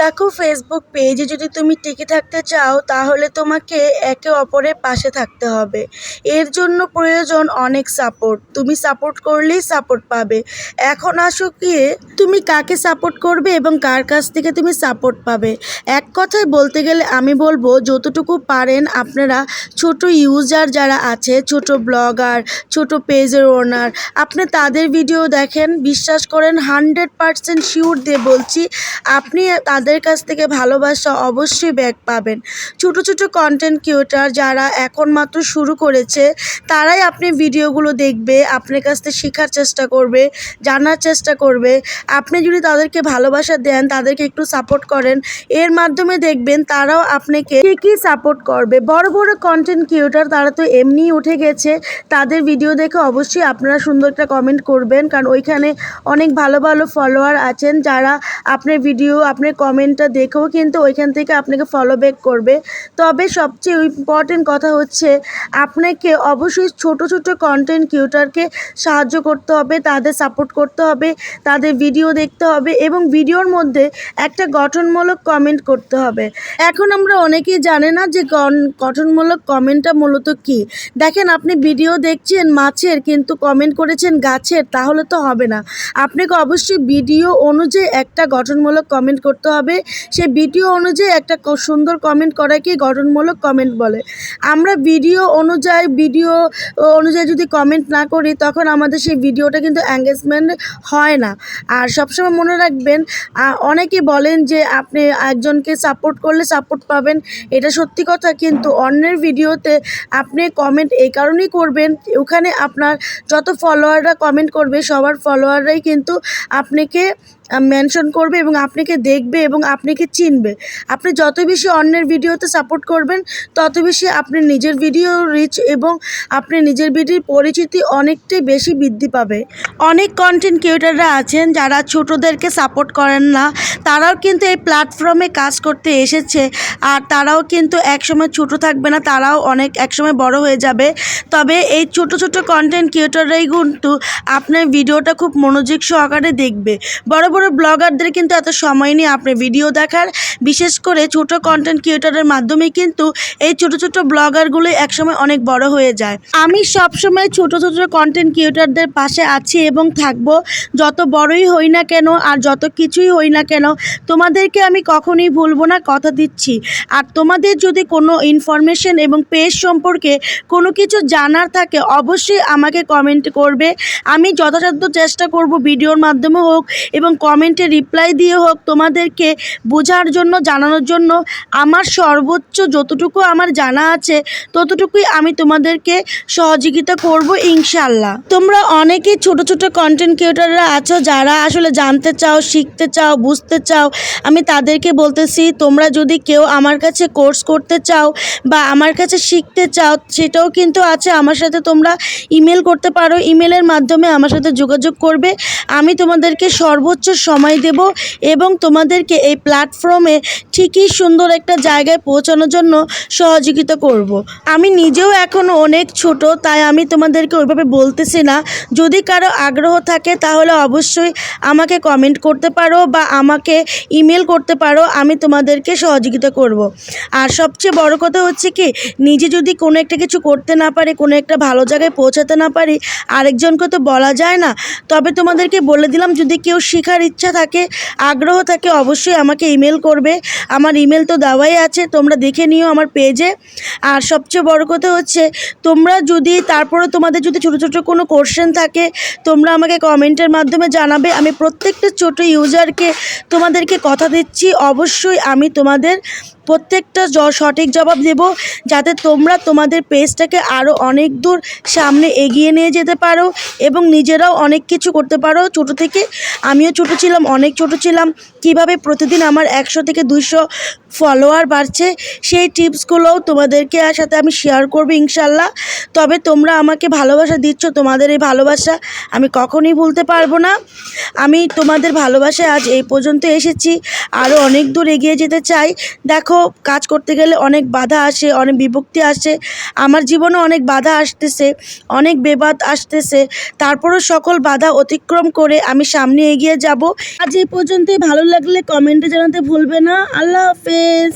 দেখো ফেসবুক পেজে যদি তুমি টিকে থাকতে চাও, তাহলে তোমাকে একে অপরের পাশে থাকতে হবে। এর জন্য প্রয়োজন অনেক সাপোর্ট তুমি সাপোর্ট করলেই সাপোর্ট পাবে। এখন আসো গিয়ে তুমি কাকে সাপোর্ট করবে এবং কার কাছ থেকে তুমি সাপোর্ট পাবে। এক কথায় বলতে গেলে আমি বলব, যতটুকু পারেন আপনারা ছোট ইউজার যারা আছে, ছোট ব্লগার ছোট পেজের ওনার আপনি তাদের ভিডিও দেখেন, বিশ্বাস করেন হান্ড্রেড পারসেন্ট শিওর দিয়ে বলছি, আপনি তাদের কাছ থেকে ভালোবাসা অবশ্যই ব্যাক পাবেন। ছোট ছোট কন্টেন্ট ক্রিয়েটার যারা এখন মাত্র শুরু করেছে, তারাই আপনি ভিডিওগুলো দেখবে, আপনার কাছ থেকে শেখার চেষ্টা করবে, জানার চেষ্টা করবে। আপনি যদি তাদেরকে ভালোবাসা দেন, তাদেরকে একটু সাপোর্ট করেন, এর মাধ্যমে দেখবেন তারাও আপনাকে ঠিকই সাপোর্ট করবে। বড় বড় কন্টেন্ট ক্রিয়েটার তারা তো এমনিই উঠে গেছে, তাদের ভিডিও দেখে অবশ্যই আপনারা সুন্দর একটা কমেন্ট করবেন, কারণ ওইখানে অনেক ভালো ভালো ফলোয়ার আছেন যারা আপনার ভিডিও আপনার কমেন্টটা দেখেও কিন্তু ওইখান থেকে আপনাকে ফলো ব্যাক করবে। তবে সবচেয়ে ইম্পর্টেন্ট কথা হচ্ছে, আপনাকে অবশ্যই ছোট ছোট কন্টেন্ট ক্রিয়েটারকে সাহায্য করতে হবে, তাদের সাপোর্ট করতে হবে, তাদের ভিডিও দেখতে হবে এবং ভিডিওর মধ্যে একটা গঠনমূলক কমেন্ট করতে হবে। এখন আমরা অনেকেই জানে না যে গঠনমূলক কমেন্টটা মূলত কি। দেখেন, আপনি ভিডিও দেখছেন মাছের, কিন্তু কমেন্ট করেছেন গাছের, তাহলে তো হবে না। আপনাকে অবশ্যই ভিডিও অনুযায়ী একটা গঠনমূলক কমেন্ট করতে হবে। সে ভিডিও অনুযায়ী একটা সুন্দর কমেন্ট করাকে গঠনমূলক কমেন্ট বলে। আমরা ভিডিও অনুযায়ী ভিডিও অনুযায়ী যদি কমেন্ট না করি, তখন আমাদের সেই ভিডিওটা কিন্তু এঙ্গেজমেন্ট হয় না। আর সবসময় মনে রাখবেন অনেকে বলেন যে আপনি একজনকে সাপোর্ট করলে সাপোর্ট পাবেন। এটা সত্যি কথা, কিন্তু অন্যের ভিডিওতে আপনি কমেন্ট এই কারণেই করবেন, ওখানে আপনার যত ফলোয়াররা কমেন্ট করবে, সবার ফলোয়াররাই কিন্তু আপনাকে মেনশন করবে এবং আপনাকে দেখবে এবং আপনাকে চিনবে। আপনি যত বেশি অন্যের ভিডিওতে সাপোর্ট করবেন, তত বেশি আপনি নিজের ভিডিও রিচ এবং আপনি নিজের ভিডিওর পরিচিতি অনেকটাই বেশি বৃদ্ধি পাবে। অনেক কন্টেন্ট ক্রিয়েটাররা আছেন যারা ছোটদেরকে সাপোর্ট করেন না। তারাও কিন্তু এই প্ল্যাটফর্মে কাজ করতে এসেছে আর তারাও কিন্তু একসময় ছোট থাকবে না, তারাও অনেক একসময় বড় হয়ে যাবে। তবে এই ছোট ছোট কন্টেন্ট ক্রিয়েটাররাই কিন্তু আপনার ভিডিওটা খুব মনোযোগ সহকারে দেখবে। বড় বড় ব্লগারদের কিন্তু এত সময় নেই আপনি ভিডিও দেখার। বিশেষ করে ছোট কন্টেন্ট ক্রিয়েটারের মাধ্যমে কিন্তু এই ছোট ছোট ব্লগারগুলো একসময় অনেক বড় হয়ে যায়। আমি সবসময় ছোট ছোট কন্টেন্ট ক্রিয়েটারদের পাশে আছি এবং থাকব। যত বড়ই হই না কেন আর যত কিছুই হই না কেন, তোমাদেরকে আমি কখনোই ভুলবো না কথা দিচ্ছি। আর তোমাদের যদি কোনো ইনফরমেশন এবং পেজ সম্পর্কে কোনো কিছু জানার থাকে, অবশ্যই আমাকে কমেন্ট করবে। আমি যথাসাধ্য চেষ্টা করব ভিডিওর মাধ্যমে হোক এবং কমেন্টে রিপ্লাই দিয়ে হোক তোমাদেরকে বোঝার জন্য, জানানোর জন্য আমার সর্বোচ্চ যতটুকু আমার জানা আছে ততটুকুই আমি তোমাদেরকে সহযোগিতা করব ইনশাল্লাহ তোমরা অনেকেই ছোট ছোট কন্টেন্ট ক্রিয়েটাররা আছো যারা আসলে জানতে চাও, শিখতে চাও, বুঝতে চাও। আমি তাদেরকে বলতেছি, তোমরা যদি কেউ আমার কাছে কোর্স করতে চাও বা আমার কাছে শিখতে চাও, সেটাও কিন্তু আছে। আমার সাথে তোমরা ইমেল করতে পারো। ইমেলের মাধ্যমে আমার সাথে যোগাযোগ করবে। আমি তোমাদেরকে সর্বোচ্চ সময় দেব এবং তোমাদেরকে এই প্ল্যাটফর্মে ঠিকই সুন্দর একটা জায়গায় পৌঁছানোর জন্য সহযোগিতা করব। আমি নিজেও এখনও অনেক ছোট, তাই আমি তোমাদেরকে ওইভাবে বলতেছি না যদি কারও আগ্রহ থাকে, তাহলে অবশ্যই আমাকে কমেন্ট করতে পারো বা আমাকে ইমেল করতে পারো, আমি তোমাদেরকে সহযোগিতা করব। আর সবচেয়ে বড় কথা হচ্ছে কি, নিজে যদি কোনো একটা কিছু করতে না পারি, কোনো একটা ভালো জায়গায় পৌঁছাতে না পারি, আরেকজনকে তো বলা যায় না তবে তোমাদেরকে বলে দিলাম, যদি কেউ শেখার ইচ্ছা থাকে, আগ্রহ থাকে, অবশ্যই আমাকে ইমেল করবে। আমার ইমেল তো দেওয়াই আছে, তোমরা দেখে নিও আমার পেজে আর সবচেয়ে বড় কথা হচ্ছে, তোমরা যদি তারপরে তোমাদের যদি ছোটো ছোটো কোনো কোশ্চেন থাকে, তোমরা আমাকে কমেন্টের মাধ্যমে জানাবে। আমি প্রত্যেকটা ছোট ইউজারকে তোমাদেরকে কথা দিচ্ছি, অবশ্যই আমি তোমাদের প্রত্যেকটা সঠিক জবাব দেব যাতে তোমরা তোমাদের পেজটাকে আরও অনেক দূর সামনে এগিয়ে নিয়ে যেতে পারো এবং নিজেরাও অনেক কিছু করতে পারো। ছোট থেকে আমিও ছোট ছিলাম, অনেক ছোট ছিলাম। কীভাবে প্রতিদিন আমার একশো থেকে দুইশো ফলোয়ার বাড়ছে সেই টিপসগুলোও তোমাদেরকে সাথে আমি শেয়ার করব ইনশাল্লাহ। তবে তোমরা আমাকে ভালোবাসা দিচ্ছ, তোমাদের এই ভালোবাসা আমি কখনই ভুলতে পারব না। আমি তোমাদের ভালোবাসায় আজ এই পর্যন্ত এসেছি। আরও অনেক দূর এগিয়ে যেতে চাই। দেখো কাজ করতে গেলে অনেক বাধা আসে, অনেক বিভক্তি আসে। আমার জীবনে অনেক বাধা আসতেছে, অনেক বেবাদ আসতেছে। তারপরও সকল বাধা অতিক্রম করে আমি সামনে এগিয়ে যাব। আজ এই পর্যন্তই। ভালো লাগলে কমেন্টে জানাতে ভুলবে না। আল্লাহ হাফেজ।